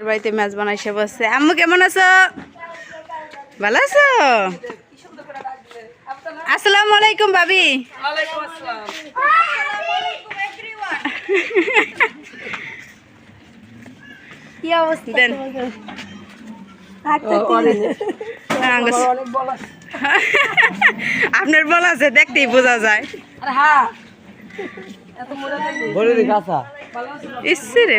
বাড়িতে মাছ বানাইছে বসছে আম্মু কেমন আছো? ভালো আছো? আসসালামু আলাইকুম ভাবি। কি অবস্থা আপনার বল আছে দেখতেই বোঝা যায়। বলে দি কাঁচা। ইচ্ছে রে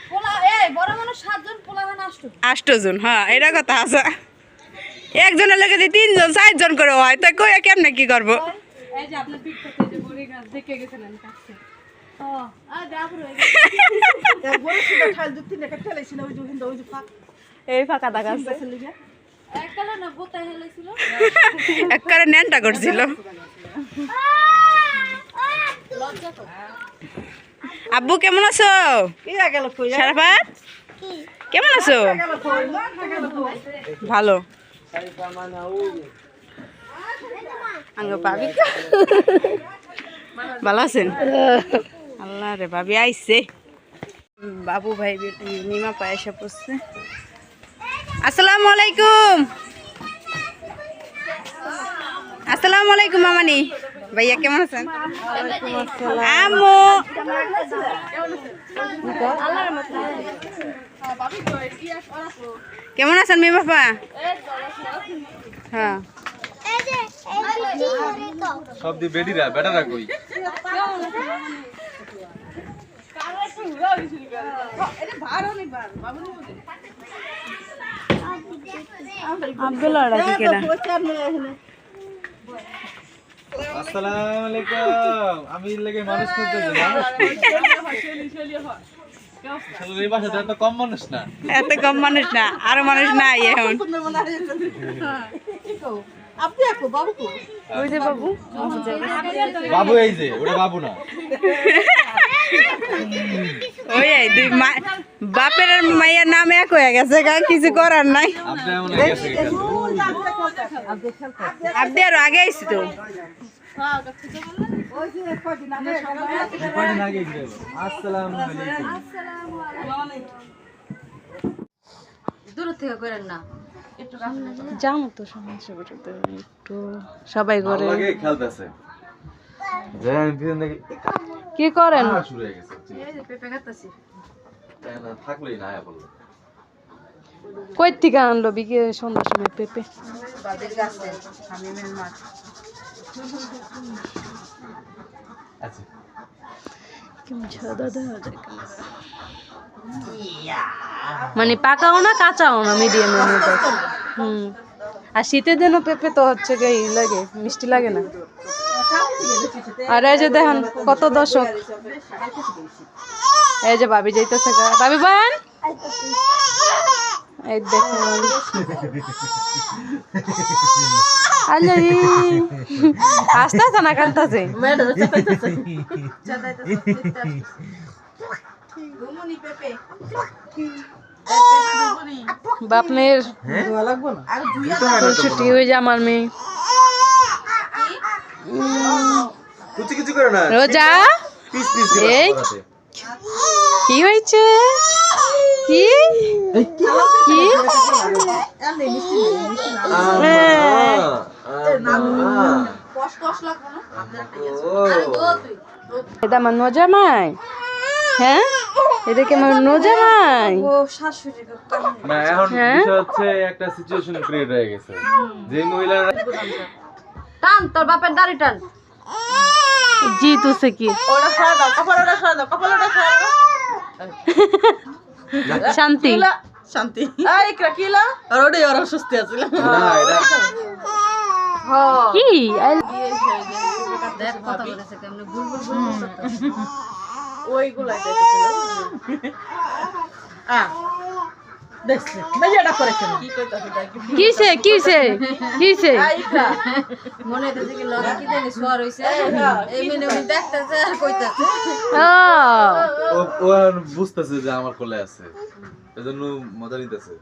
আষ্টজন হ্যাঁ এটা কথা আছে একজনের যদি তিনজন চারজন করে হয় তা কই কেমনে কি করব এই ফাঁকা দেখা একবারে নেনটা করছিল আব্বু কেমন আছো? সারাফাত? কেমন আছো? ভালো। ভালো আছেন? আল্লাহ রে ভাবি আইছে। বাবু ভাই নিমা পায়েসা পড়ছে। আসসালামু আলাইকুম। আসসালামু আলাইকুম মামানি। ভাইয়া কেমন আছেন? আমু কেমন আছেন মেয়ে বাবা? হ্যাঁ। সব দিয়ে বেডিরা বেটারা কই? আব্দুল্লাহ আসসালামু আলাইকুম আমি লাগে মানুষ এই বাসাতে এত কম মানুষ না। এত কম মানুষ না আরও মানুষ নাই এখন। ওই যে বাবু। বাবু এই যে ওটা বাবু না। ওই এই দুই বাপের মায়ের নাম এক হয়ে গেছে কিছু করার নাই। আপনি এমন গেছে কেন? আপনি আরও আগে আইসি তো। আগে গেছিল আসসালামু আলাইকুম যাও তো। সমস্যা একটু সবাই করে। থেকে কি করেন? হয়ে না, থাকলেই না বলল। কই থেকে আনলো বিকে সন্ধ্যার সময় পেঁপে? আচ্ছা। মানে পাকাও না কাঁচাও না মিডিয়াম হুম। আর শীতের দিনও পেঁপে তো হচ্ছে কি লাগে মিষ্টি লাগে না। আর এই যে দেখেন কত দর্শক। এই যে ভাবি যাইতেছে গা। ভাবি বান? এই দেখুন আল্লাহ আস্তে আস্তে না কান্তাছে বাপ মেয়ের ছুটি হয়ে যায় আমার মেয়ে কিছু কিছু করে না রোজা এই। কি হয়েছে কি? কি? এটা আমার নজামাই। হ্যাঁ? এটা কি আমার নজামাই? না এখন হ্যাঁ? বিষয় হচ্ছে একটা সিচুয়েশন ক্রিয়েট হয়ে গেছে। যে মহিলারা টান তোর বাপের দাড়ি টান। জি তুসে কি আই কিলা আর ওটাই ওরা সুস্থ আছিল না এটা কি? আই- আর কথা বলেছে আর গুল আর অসুস্থ আছিল। ওইগুলাই কি কি কিসে কিসে কিসে মনে হইতেছে কি কি জানি শোয়ার হইছে এই মেনে উনি দেখতেছে আর কইতাছে। ও। ও ও বুঝতেছে যে আমার কোলে আছে। এজন্য মজা নিতেছে।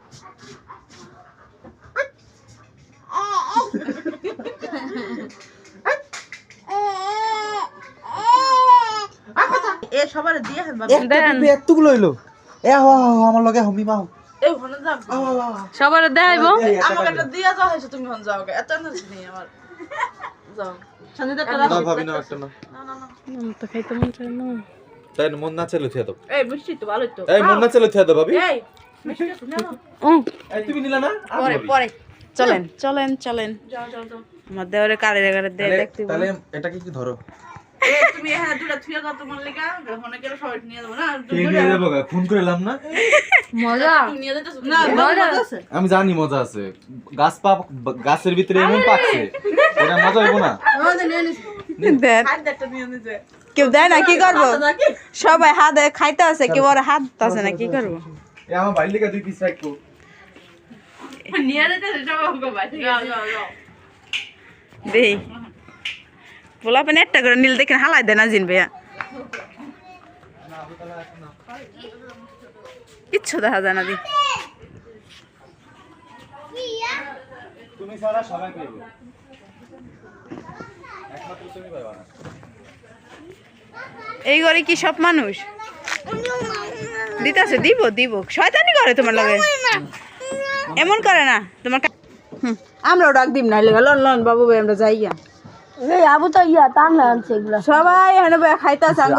এ সবার দিয়ে এতগুলো হইল। এ হো আমার লগে হমি মাও সবার দেখাইবো? আমাকে একটা দিয়ে যাও হয়েছে তুমি হন যাও এত এনার্জি নেই আমার। যাও। তো মন না। তাই না, মন না চলে থিয়া দাও। এই মিষ্টি তো ভালোই তো। এই মন না চলে থিয়া দাও ভাবি। এই মিষ্টি তো তুমি নিলা না? পরে পরে। চলেন চলেন চলেন। যাও যাও যাও। আমার দেওয়ারে কারে কারে দেখতে তাহলে এটাকে কি ধরো? তুমি হ্যাঁ দুটা থুয়ে যাও তোমার লেগা হনে গেলে সবাই নিয়ে যাব না? নিয়ে যাব গা? করে এলাম না? মজা। তুমি নিয়ে যেতেছো? না মজা আছে। আমি জানি মজা আছে। গাছ পা গাছের ভিতরে এমন পাকছে। এটা মজা হইব না। কেউ দেয় না কি করব? সবাই হাত খাইতে আছে কেউ আর হাত আছে না কি করব? আমার লেগে দুই পিস রাখব। নিয়ে যাও দেই বলা পেন একটা করে নীল দেখে হালাই দেয় না জিন ভাইয়া। কিচ্ছু দেখা যায় না দি তুমি ছাড়া সবাই পাইবে। একমাত্র তুমি পাইবা না। এই ঘরে কি সব মানুষ? দিতেছে দিব দিব। শয়তানি করে তোমার লগে। এমন করে না তোমার আমরাও ডাক দিব না লেগে লন লন বাবু ভাই আমরা যাই গিয়া। এই আবু তো ইয়া তার না আনছে এগুলা। সবাই এখানে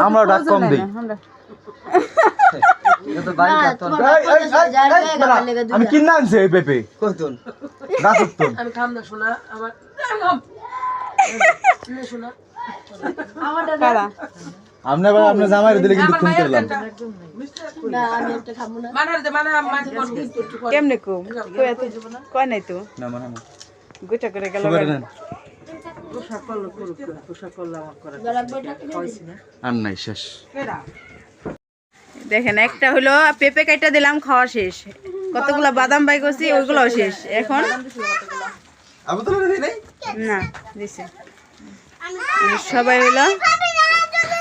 আমরা ডাক কম দেই। আমি কিনা আনছি এই পেঁপে। কতন গাছতন আমি খাম না শোনা আমার শোনা আমনে জামাই দিলে কিন্তু খুন করলাম মানার দে মানা মাঝে কোন কেমনে কো কয় নাই তো? না মানে গুটা করে গেল আর নাই শেষ। দেখেন একটা হলো পেঁপে কাইটা দিলাম খাওয়া শেষ। কতগুলা বাদাম বাই করছি ওইগুলো শেষ। এখন? আবু তো দেই নাই? না দিছে। সবাই হলো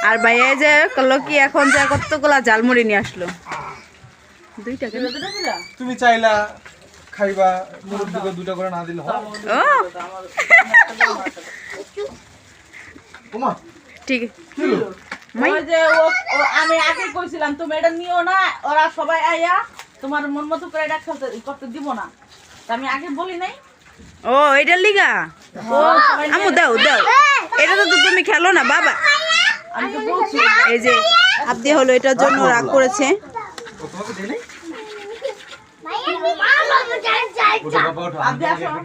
আর ভাইয়া যে করল কি এখন যা কতগুলা ঝালমুড়ি নিয়ে আসলো? দুইটা কেন? তুমি চাইলা খাইবা মুরব্বিকে দুটো করে না দিলে হয়। ও। ঠিক। আমি আগে কইছিলাম তুমি এটা নিও না ওরা সবাই আইয়া তোমার মন মতো করে এটা খেলতে করতে দিব না। তা আমি আগে বলি নাই। ও এটার লিগা? আমু দাও দাও। এটা তো তুমি খেলো না বাবা। আমি তো বলছি। এই যে আপনি হলো এটার জন্য রাগ করেছে ও তোমাকে দেই নাই মামা যাই যাই ওটা বাবা